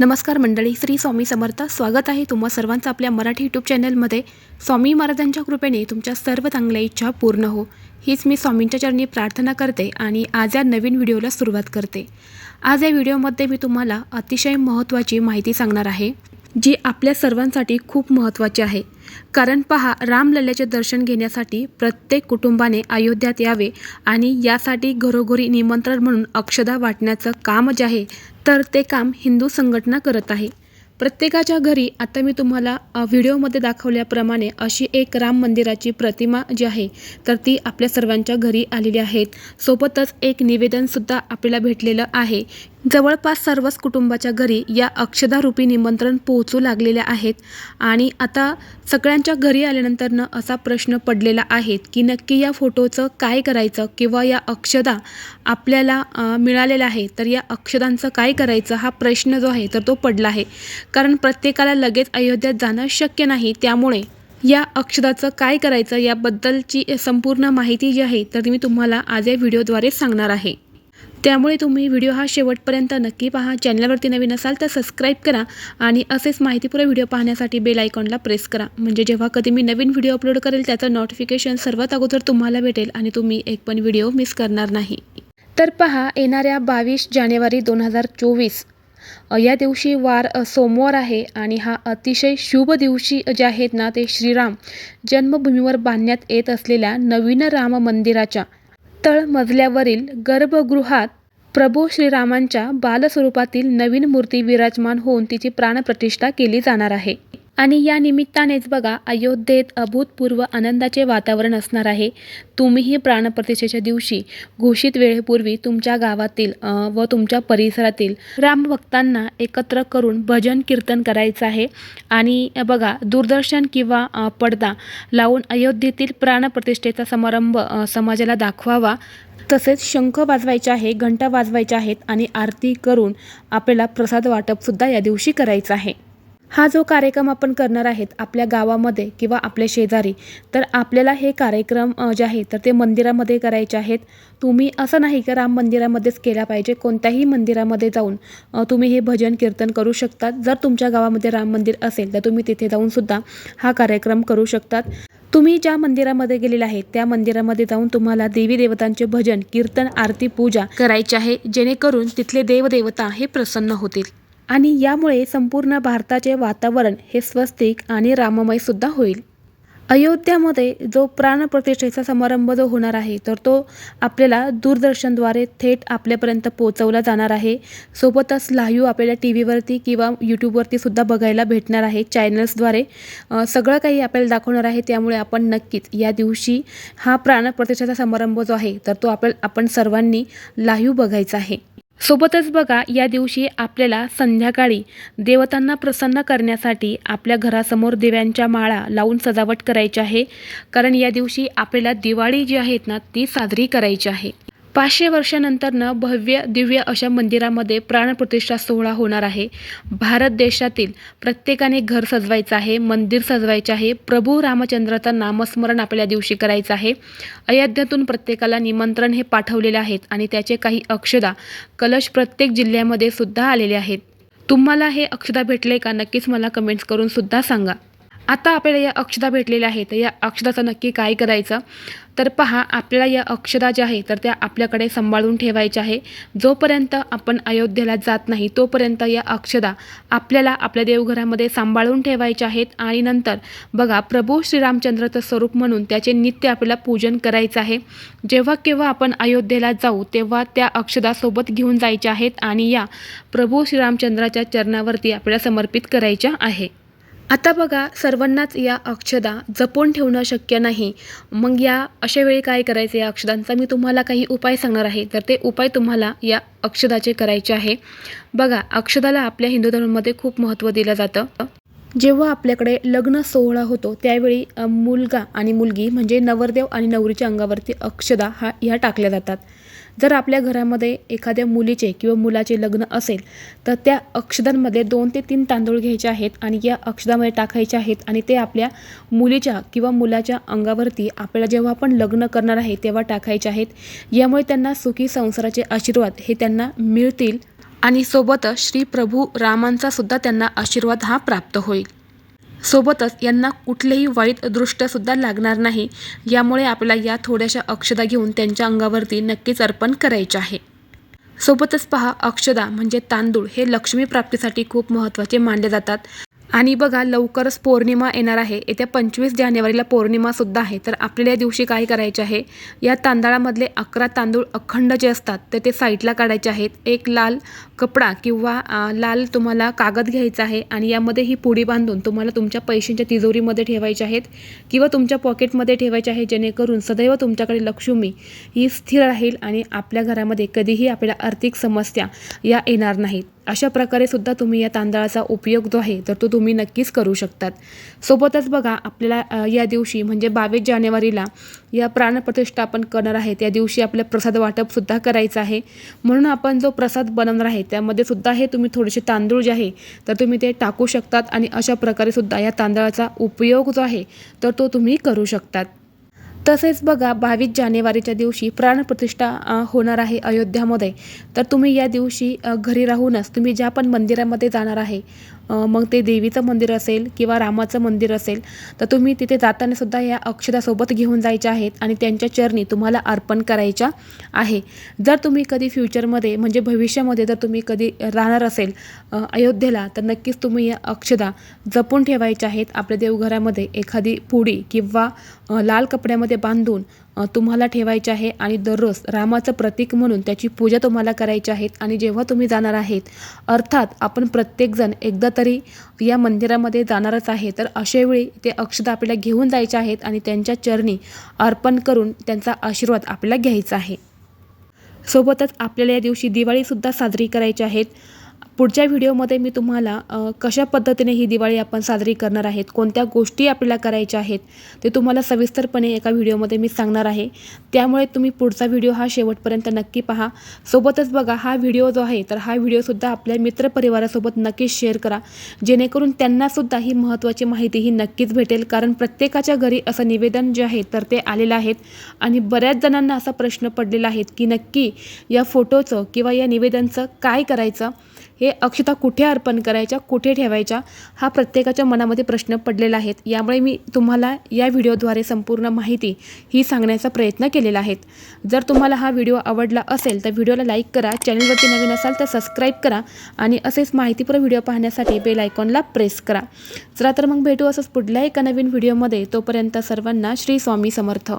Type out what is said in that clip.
नमस्कार मंडळी श्री स्वामी समर्थ. स्वागत आहे तुम्हा सर्वांचं आपल्या मराठी यूट्यूब चॅनलमध्ये. स्वामी महाराजांच्या कृपेने तुमच्या सर्व चांगल्या इच्छा पूर्ण हो. हीच मी स्वामींच्या चरणी प्रार्थना करते आणि आज या नवीन व्हिडिओला सुरुवात करते. आज या व्हिडिओमध्ये मी तुम्हाला अतिशय महत्त्वाची माहिती सांगणार आहे. जी आपल्या सर्वांसाठी खूप महत्त्वाची आहे. कारण पहा रामलल्ल्याचे दर्शन घेण्यासाठी प्रत्येक कुटुंबाने अयोध्यात यावे आणि यासाठी घरोघरी निमंत्रण म्हणून अक्षदा वाटण्याचं काम जे आहे तर ते काम हिंदू संघटना करत आहे. प्रत्येकाच्या घरी आता मी तुम्हाला व्हिडिओमध्ये दाखवल्याप्रमाणे अशी एक राम मंदिराची प्रतिमा जी आहे तर ती आपल्या सर्वांच्या घरी आलेली आहेत. सोबतच एक निवेदनसुद्धा आपल्याला भेटलेलं आहे जवळपास सर्वच कुटुंबाच्या घरी या अक्षदारूपी निमंत्रण पोहोचू लागलेल्या आहेत आणि आता सगळ्यांच्या घरी आल्यानंतरनं असा प्रश्न पडलेला आहे की नक्की या फोटोचं काय करायचं किंवा या अक्षदा आपल्याला अ, मिळालेल्या आहे तर या अक्षदांचं काय करायचं हा प्रश्न जो आहे तर तो पडला आहे. कारण प्रत्येकाला लगेच अयोध्यात जाणं शक्य नाही. त्यामुळे या अक्षदाचं काय करायचं याबद्दलची संपूर्ण माहिती जी आहे तर मी तुम्हाला आज या व्हिडिओद्वारे सांगणार आहे. त्यामुळे तुम्ही व्हिडिओ हा शेवटपर्यंत नक्की पहा. चॅनलवरती नवीन असाल तर सबस्क्राईब करा आणि असेच माहितीपूर्ण व्हिडिओ पाहण्यासाठी बेल आयकॉनला प्रेस करा. म्हणजे जेव्हा कधी मी नवीन व्हिडिओ अपलोड करेल त्याचं नोटिफिकेशन सर्वात अगोदर तुम्हाला भेटेल आणि तुम्ही एक पण व्हिडिओ मिस करणार नाही. तर पहा येणाऱ्या बावीस जानेवारी दोन हजार चोवीस. या दिवशी वार सोमवार आहे आणि हा अतिशय शुभ दिवशी जे आहेत ना ते श्रीराम जन्मभूमीवर बांधण्यात येत असलेल्या नवीन राम मंदिराच्या तळमजल्यावरील गर्भगृहात प्रभू श्रीरामांच्या बालस्वरूपातील नवीन मूर्ती विराजमान होऊन तिची प्राणप्रतिष्ठा केली जाणार आहे. आणि या निमित्तानेच बघा अयोध्येत अभूतपूर्व आनंदाचे वातावरण असणार आहे. तुम्हीही प्राणप्रतिष्ठेच्या दिवशी घोषित वेळेपूर्वी तुमच्या गावातील व तुमच्या परिसरातील रामभक्तांना एकत्र करून भजन कीर्तन करायचं आहे. आणि बघा दूरदर्शन किंवा पडदा लावून अयोध्येतील प्राणप्रतिष्ठेचा समारंभ समाजाला दाखवावा. तसेच शंख वाजवायचे आहे घंटा वाजवायच्या आहेत आणि आरती करून आपल्याला प्रसाद वाटपसुद्धा या दिवशी करायचं आहे. हा जो कार्यक्रम आपण करणार आहेत आपल्या गावामध्ये किंवा आपल्या शेजारी तर आपल्याला हे कार्यक्रम जे आहे तर ते मंदिरामध्ये करायचे आहेत. तुम्ही असं नाही की राम मंदिरामध्येच केला पाहिजे. कोणत्याही मंदिरामध्ये जाऊन तुम्ही हे भजन कीर्तन करू शकतात. जर तुमच्या गावामध्ये राम मंदिर असेल तर तुम्ही तिथे जाऊनसुद्धा हा कार्यक्रम करू शकतात. तुम्ही ज्या मंदिरामध्ये गेलेला आहे त्या मंदिरामध्ये जाऊन तुम्हाला देवी देवतांचे भजन कीर्तन आरती पूजा करायची आहे. जेणेकरून तिथले देवदेवता हे प्रसन्न होतील. आणि यामुळे संपूर्ण भारताचे वातावरण हे स्वस्तिक आणि राममयसुद्धा होईल. अयोध्यामध्ये जो प्राणप्रतिष्ठेचा समारंभ जो होणार आहे तर तो आपल्याला दूरदर्शनद्वारे थेट आपल्यापर्यंत पोहोचवला जाणार आहे. सोबतच लाईव्ह आपल्याला टी व्हीवरती किंवा यूट्यूबवरती सुद्धा बघायला भेटणार आहे चॅनल्सद्वारे. सगळं काही आपल्याला दाखवणार आहे त्यामुळे आपण नक्कीच या दिवशी हा प्राणप्रतिष्ठेचा समारंभ जो आहे तर तो आपल्या आपण सर्वांनी लाईव्ह बघायचा आहे. सोबतच बघा या दिवशी आपल्याला संध्याकाळी देवतांना प्रसन्न करण्यासाठी आपल्या घरासमोर दिव्यांच्या माळा लावून सजावट करायची आहे. कारण या दिवशी आपल्याला दिवाळी जी आहेत ना ती साजरी करायची आहे. पाचशे वर्षानंतरनं भव्य दिव्य अशा मंदिरामध्ये प्राणप्रतिष्ठा सोहळा होणार आहे. भारत देशातील प्रत्येकाने घर सजवायचं आहे मंदिर सजवायचे आहे प्रभू रामचंद्राचं नामस्मरण आपल्या दिवशी करायचं आहे. अयोध्यातून प्रत्येकाला निमंत्रण हे पाठवलेले आहेत आणि त्याचे काही अक्षदा कलश प्रत्येक जिल्ह्यामध्ये सुद्धा आलेले आहेत. तुम्हाला हे अक्षदा भेटले का? नक्कीच मला कमेंट्स करून सुद्धा सांगा. आता आपल्याला या अक्षदा भेटलेल्या आहेत. तर या अक्षदाचं नक्की काय करायचं? तर पहा आपल्याला या अक्षदा ज्या आहे तर त्या आपल्याकडे सांभाळून ठेवायच्या आहे. जोपर्यंत आपण अयोध्येला जात नाही तोपर्यंत या अक्षदा आपल्याला आपल्या देवघरामध्ये सांभाळून ठेवायच्या आहेत. आणि नंतर बघा प्रभू श्रीरामचंद्राचं स्वरूप म्हणून त्याचे नित्य आपल्याला पूजन करायचं आहे. जेव्हा केव्हा आपण अयोध्येला जाऊ तेव्हा त्या अक्षदासोबत घेऊन जायच्या आहेत आणि या प्रभू श्रीरामचंद्राच्या चरणावरती आपल्याला समर्पित करायच्या आहे. आता बघा सर्वांनाच या अक्षदा जपून ठेवणं शक्य नाही. मग या अशा वेळी काय करायचं या अक्षदांचा? मी तुम्हाला काही उपाय सांगणार आहे. तर ते उपाय तुम्हाला या अक्षदाचे करायचे आहे. बघा अक्षदाला आपल्या हिंदू धर्मामध्ये खूप महत्त्व दिलं जातं. जेव्हा आपल्याकडे लग्न सोहळा होतो त्यावेळी मुलगा आणि मुलगी म्हणजे नवरदेव आणि नवरीच्या अंगावरती अक्षदा हा ह्या टाकल्या जातात. जर आपल्या घरामध्ये एखाद्या मुलीचे किंवा मुलाचे लग्न असेल तर त्या अक्षदांमध्ये दोन ते तीन तांदूळ घ्यायचे आहेत आणि या अक्षदामध्ये टाकायचे आहेत आणि ते आपल्या मुलीच्या किंवा मुलाच्या अंगावरती आपल्याला जेव्हा आपण लग्न करणार आहे तेव्हा टाकायचे आहेत. यामुळे त्यांना सुखी संसाराचे आशीर्वाद हे त्यांना मिळतील आणि सोबतच श्री प्रभू रामांचा सुद्धा त्यांना आशीर्वाद हा प्राप्त होईल. सोबतच यांना कुठलेही वाईट दृष्ट्यासुद्धा लागणार नाही. यामुळे आपल्याला या थोड्याशा अक्षदा घेऊन त्यांच्या अंगावरती नक्कीच अर्पण करायचे आहे. सोबतच पहा अक्षदा म्हणजे तांदूळ हे लक्ष्मी प्राप्तीसाठी खूप महत्त्वाचे मानले जातात. आणि बघा लवकरच पौर्णिमा येणार आहे. येत्या पंचवीस जानेवारीला पौर्णिमासुद्धा आहे. तर आपल्याला या दिवशी काय करायचे आहे? या तांदळामधले अकरा तांदूळ अखंड जे असतात तर ते साईडला काढायचे आहेत. एक लाल कपडा किंवा लाल तुम्हाला कागद घ्यायचा आहे आणि यामध्ये ही पुडी बांधून तुम्हाला तुमच्या पैशांच्या तिजोरीमध्ये ठेवायचे आहेत किंवा तुमच्या पॉकेटमध्ये ठेवायचे आहे जेणेकरून सदैव तुमच्याकडे लक्ष्मी ही स्थिर राहील आणि आपल्या घरामध्ये कधीही आपल्याला आर्थिक समस्या या येणार नाहीत. अशा प्रकारे सुद्धा तुम्ही या तांदळाचा उपयोग जो आहे तर तो तुम्ही नक्कीच करू शकतात. सोबतच बघा आपल्याला या दिवशी म्हणजे बावीस जानेवारीला या प्राणप्रतिष्ठापन आपण करणार आहे त्या दिवशी आपल्या प्रसाद वाटपसुद्धा करायचं आहे. म्हणून आपण जो प्रसाद बनवणार आहे त्यामध्ये सुद्धा हे तुम्ही थोडेसे तांदूळ जे आहे तर तुम्ही ते टाकू शकतात आणि अशा प्रकारे सुद्धा या तांदळाचा उपयोग जो आहे तर तो तुम्ही करू शकतात. तसेच बघा बावीस जानेवारीच्या दिवशी प्राणप्रतिष्ठा होणार आहे अयोध्यामध्ये. तर तुम्ही या दिवशी घरी राहूनच तुम्ही ज्या पण मंदिरामध्ये जाणार आहे मग ते देवीचं मंदिर असेल किंवा रामाचं मंदिर असेल तर तुम्ही तिथे जाताना सुद्धा या अक्षदासोबत घेऊन जायच्या आहेत आणि त्यांच्या चरणी तुम्हाला अर्पण करायच्या आहे. जर तुम्ही कधी फ्युचरमध्ये म्हणजे भविष्यामध्ये जर तुम्ही कधी राहणार असेल अयोध्येला तर नक्कीच तुम्ही या अक्षदा जपून ठेवायच्या आहेत. आपल्या देवघरामध्ये एखादी पुडी किंवा लाल कपड्यामध्ये बांधून तुम्हाला ठेवायचे आहे आणि दररोज रामाचं प्रतीक म्हणून त्याची पूजा तुम्हाला करायची आहेत आणि जेव्हा तुम्ही जाणार आहेत अर्थात आपण प्रत्येकजण एकदा तरी या मंदिरामध्ये जाणारच आहे तर अशावेळी ते अक्षता आपल्याला घेऊन जायचे आहेत आणि त्यांच्या चरणी अर्पण करून त्यांचा आशीर्वाद आपल्याला घ्यायचा आहे. सोबतच आपल्याला या दिवशी दिवाळीसुद्धा साजरी करायची आहेत. पुढच्या व्हिडिओमध्ये मी तुम्हाला कशा पद्धतीने ही दिवाळी आपण साजरी करणार आहेत कोणत्या गोष्टी आपल्याला करायच्या आहेत ते तुम्हाला सविस्तरपणे एका व्हिडिओमध्ये मी सांगणार आहे. त्यामुळे तुम्ही पुढचा व्हिडिओ हा शेवटपर्यंत नक्की पहा. सोबतच बघा हा व्हिडिओ जो आहे तर हा व्हिडिओसुद्धा आपल्या मित्रपरिवारासोबत नक्कीच शेअर करा. जेणेकरून त्यांनासुद्धा ही महत्त्वाची माहिती ही नक्कीच भेटेल कारण प्रत्येकाच्या घरी असं निवेदन जे आहे तर ते आलेलं आहेत. आणि बऱ्याच जणांना असा प्रश्न पडलेला आहे की नक्की या फोटोचं किंवा या निवेदनचं काय करायचं? हे अक्षता कुठे अर्पण करायच्या कुठे ठेवायच्या हा प्रत्येकाच्या मनामध्ये प्रश्न पडलेला आहेत. यामुळे मी तुम्हाला या व्हिडिओद्वारे संपूर्ण माहिती ही सांगण्याचा प्रयत्न केलेला आहे. जर तुम्हाला हा व्हिडिओ आवडला असेल तर व्हिडिओला लाईक करा चॅनलवरती नवीन असाल तर सबस्क्राईब करा आणि असेच माहितीपूर्ण व्हिडिओ पाहण्यासाठी बेल आयकॉनला प्रेस करा. चला तर मग भेटू असंच पुढल्या एका नवीन व्हिडिओमध्ये. तोपर्यंत सर्वांना श्री स्वामी समर्थ.